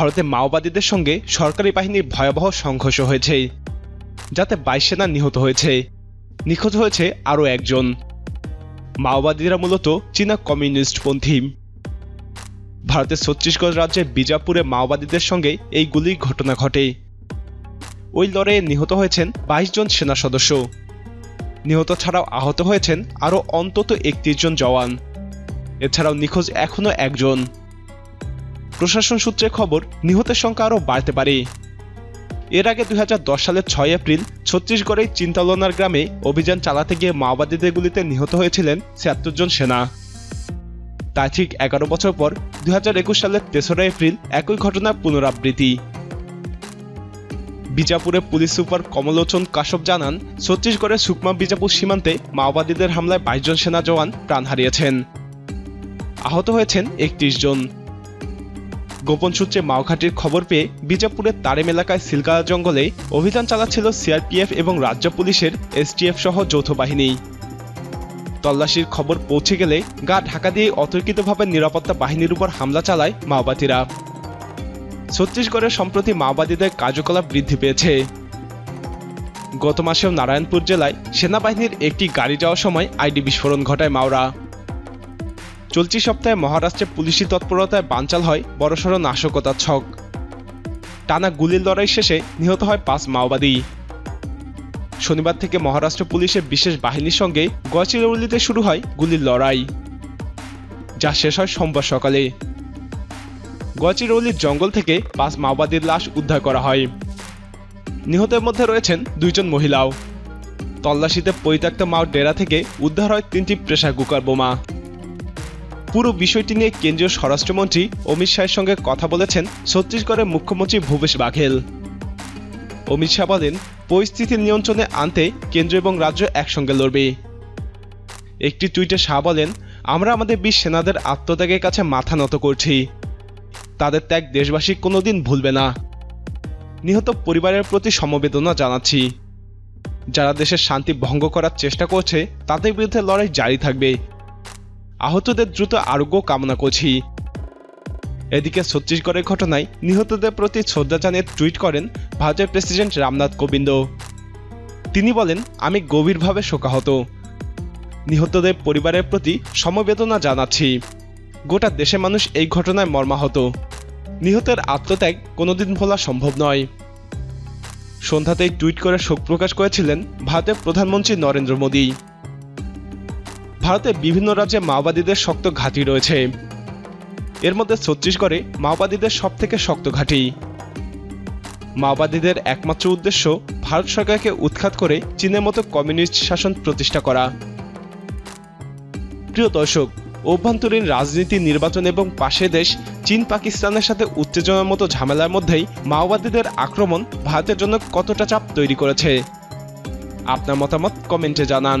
ভারতে মাওবাদীদের সঙ্গে সরকারি বাহিনীর ভয়াবহ সংঘর্ষ হয়েছে, যাতে বাইশ সেনা নিহত হয়েছে। নিখোঁজ হয়েছে আরও একজন। মাওবাদীরা মূলত চীনা কমিউনিস্টপন্থী। ভারতের ছত্তিশগড় রাজ্যের বিজাপুরে মাওবাদীদের সঙ্গে এই গুলির ঘটনা ঘটে। ওই লড়াইয়ে নিহত হয়েছেন বাইশ জন সেনা সদস্য। নিহত ছাড়াও আহত হয়েছেন আরও অন্তত একত্রিশ জন জওয়ান। এছাড়াও নিখোঁজ এখনও একজন। প্রশাসন সূত্রে খবর, নিহতের সংখ্যা আরও বাড়তে পারে। এর আগে দু হাজার দশ সালের ছয় এপ্রিল ছত্তিশগড়ের চিন্তালনার গ্রামে অভিযান চালাতে গিয়ে মাওবাদীদের গুলিতে নিহত হয়েছিলেন ছিয়াত্তর জন সেনা। তাই ঠিক এগারো বছর পর দু হাজার একুশ সালের তেসরা এপ্রিল একই ঘটনার পুনরাবৃত্তি। বিজাপুরের পুলিশ সুপার কমলোচন কাশ্যপ জানান, ছত্তিশগড়ের সুকমা বিজাপুর সীমান্তে মাওবাদীদের হামলায় বাইশ জন সেনা জওয়ান প্রাণ হারিয়েছেন। আহত হয়েছেন একত্রিশ জন। গোপন সূত্রে মাওঘাটির খবর পেয়ে বিজাপুরের তারেম এলাকায় সিলগালা জঙ্গলে অভিযান চালাচ্ছিল সিআরপিএফ এবং রাজ্য পুলিশের এসটিএফ সহ যৌথ বাহিনী। তল্লাশির খবর পৌঁছে গেলে গা ঢাকা দিয়ে অতর্কিতভাবে নিরাপত্তা বাহিনীর উপর হামলা চালায় মাওবাদীরা। ছত্তিশগড়ের সম্প্রতি মাওবাদীদের কার্যকলাপ বৃদ্ধি পেয়েছে। গত মাসেও নারায়ণপুর জেলায় সেনাবাহিনীর একটি গাড়ি যাওয়ার সময় আইডি বিস্ফোরণ ঘটায় মাওরা। চলতি সপ্তাহে মহারাষ্ট্রে পুলিশি তৎপরতায় বানচাল হয় বড়সড় নাশকতার ছক। টানা গুলির লড়াই শেষে নিহত হয় পাঁচ মাওবাদী। শনিবার থেকে মহারাষ্ট্র পুলিশের বিশেষ বাহিনীর সঙ্গে গচিরৌলিতে শুরু হয় গুলির লড়াই, যা শেষ হয় সোমবার সকালে। গচিরৌলির জঙ্গল থেকে পাঁচ মাওবাদীর লাশ উদ্ধার করা হয়। নিহতের মধ্যে রয়েছেন দুইজন মহিলাও। তল্লাশিতে পরিত্যক্ত মাও ডেরা থেকে উদ্ধার হয় তিনটি প্রেসার কুকার বোমা। পুরো বিষয়টি নিয়ে কেন্দ্রীয় স্বরাষ্ট্রমন্ত্রী অমিত শাহের সঙ্গে কথা বলেছেন ছত্তিশগড়ের মুখ্যমন্ত্রী ভূপেশ বাঘেল। অমিত শাহ বলেন, পরিস্থিতি নিয়ন্ত্রণে আনতে কেন্দ্র এবং রাজ্য একসঙ্গে লড়বে। একটি টুইটে শাহ বলেন, আমরা আমাদের বীর সেনাদের আত্মত্যাগের কাছে মাথা নত করছি। তাদের ত্যাগ দেশবাসী কোনোদিন ভুলবে না। নিহত পরিবারের প্রতি সমবেদনা জানাচ্ছি। যারা দেশের শান্তি ভঙ্গ করার চেষ্টা করছে, তাদের বিরুদ্ধে লড়াই জারি থাকবে। আহতদের দ্রুত আরোগ্য কামনা করছি। এদিকে ছত্তিশগড়ের ঘটনায় নিহতদের প্রতি শ্রদ্ধা জানিয়ে টুইট করেন ভারতের প্রেসিডেন্ট রামনাথ কোবিন্দ। তিনি বলেন, আমি গভীরভাবে শোকাহত। নিহতদের পরিবারের প্রতি সমবেদনা জানাচ্ছি। গোটা দেশের মানুষ এই ঘটনায় মর্মাহত। নিহতের আত্মত্যাগ কোনোদিন ভোলা সম্ভব নয়। সন্ধ্যাতেই টুইট করে শোক প্রকাশ করেছিলেন ভারতের প্রধানমন্ত্রী নরেন্দ্র মোদী। ভারতের বিভিন্ন রাজ্যে মাওবাদীদের শক্ত ঘাঁটি রয়েছে। এর মধ্যে ছত্তিশগড়ে মাওবাদীদের সব থেকে শক্ত ঘাঁটি। মাওবাদীদের একমাত্র উদ্দেশ্য ভারত সরকারকে উৎখাত করে চীনের মতো কমিউনিস্ট শাসন প্রতিষ্ঠা করা। প্রিয় দর্শক, অভ্যন্তরীণ রাজনীতি, নির্বাচন এবং পাশে দেশ চীন, পাকিস্তানের সাথে উত্তেজনার মতো ঝামেলার মধ্যেই মাওবাদীদের আক্রমণ ভারতের জন্য কতটা চাপ তৈরি করেছে? আপনার মতামত কমেন্টে জানান।